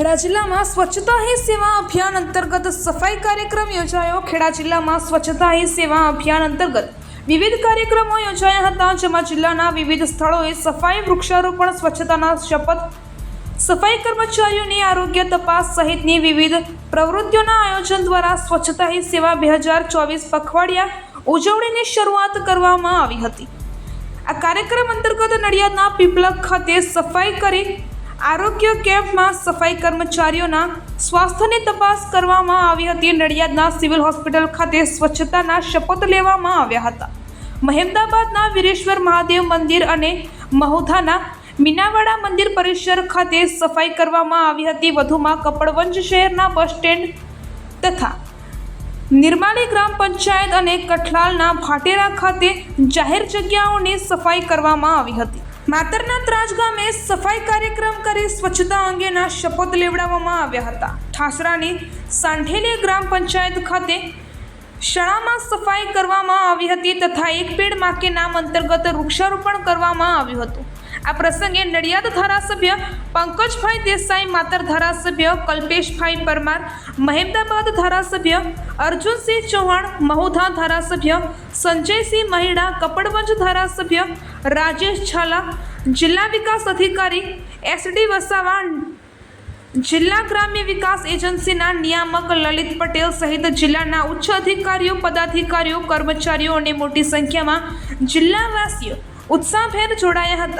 ખેડા જિલ્લામાં સ્વચ્છતા હી સેવા અભિયાન અંતર્ગત સફાઈ કાર્યક્રમ યોજાયો. ખેડા જિલ્લામાં સ્વચ્છતા હી સેવા અભિયાન અંતર્ગત વિવિધ કાર્યક્રમો યોજાયા હતા, જેમાં જિલ્લાના વિવિધ સ્થળોએ સફાઈ વૃક્ષારોપણ, સ્વચ્છતાના શપથ, સફાઈ કર્મચારીઓની આરોગ્ય તપાસ સહિતની વિવિધ પ્રવૃત્તિઓના આયોજન દ્વારા સ્વચ્છતા હી સેવા બે હજાર ચોવીસ પખવાડિયા ઉજવણીની શરૂઆત કરવામાં આવી હતી. આ કાર્યક્રમ અંતર્ગત નડિયાદના પીપલક ખાતે સફાઈ કરી આરોગ્ય કેમ્પમાં સફાઈ કર્મચારીઓના સ્વાસ્થ્યની તપાસ કરવામાં આવી હતી. નડિયાદના સિવિલ હોસ્પિટલ ખાતે સ્વચ્છતાના શપથ લેવામાં આવ્યા હતા. મહેમદાબાદના વીરેશ્વર મહાદેવ મંદિર અને મહુધાના મીનાવાડા મંદિર પરિસર ખાતે સફાઈ કરવામાં આવી હતી. વધુમાં કપડવંજ શહેરના બસ સ્ટેન્ડ તથા નિર્માલી ગ્રામ પંચાયત અને કઠલાલના ભાટેરા ખાતે જાહેર જગ્યાઓની સફાઈ કરવામાં આવી હતી. માતરના ત્રાજ ગામે સફાઈ કાર્યક્રમ કરી સ્વચ્છતા અંગેના શપથ લેવડાવવામાં આવ્યા હતા. ઠાસરાની સાંઠેલી ગ્રામ પંચાયત ખાતે શાળામાં સફાઈ કરવામાં આવી હતી તથા એક પેડ માકે નામ અંતર્ગત વૃક્ષારોપણ કરવામાં આવ્યું હતું. આ પ્રસંગે નડિયાદ ધારાસભ્ય પંકજભાઈ દેસાઈ, માતર ધારાસભ્ય કલ્પેશભાઈ પરમાર, મહેમદાબાદ ધારાસભ્ય અર્જુનસિંહ ચૌહાણ, મહુધા ધારાસભ્ય સંજયસિંહ મહિડા, કપડવંજ ધારાસભ્ય રાજેશ ઝાલા જિલ્લા વિકાસ અધિકારી એસડી વસાવા જિલ્લા ગ્રામ્ય વિકાસ એજન્સીના નિયામક લલિત પટેલ સહિત જિલ્લાના ઉચ્ચ અધિકારીઓ, પદાધિકારીઓ, કર્મચારીઓ અને મોટી સંખ્યામાં જિલ્લાવાસીઓ ઉત્સાહભેર જોડાયા હતા.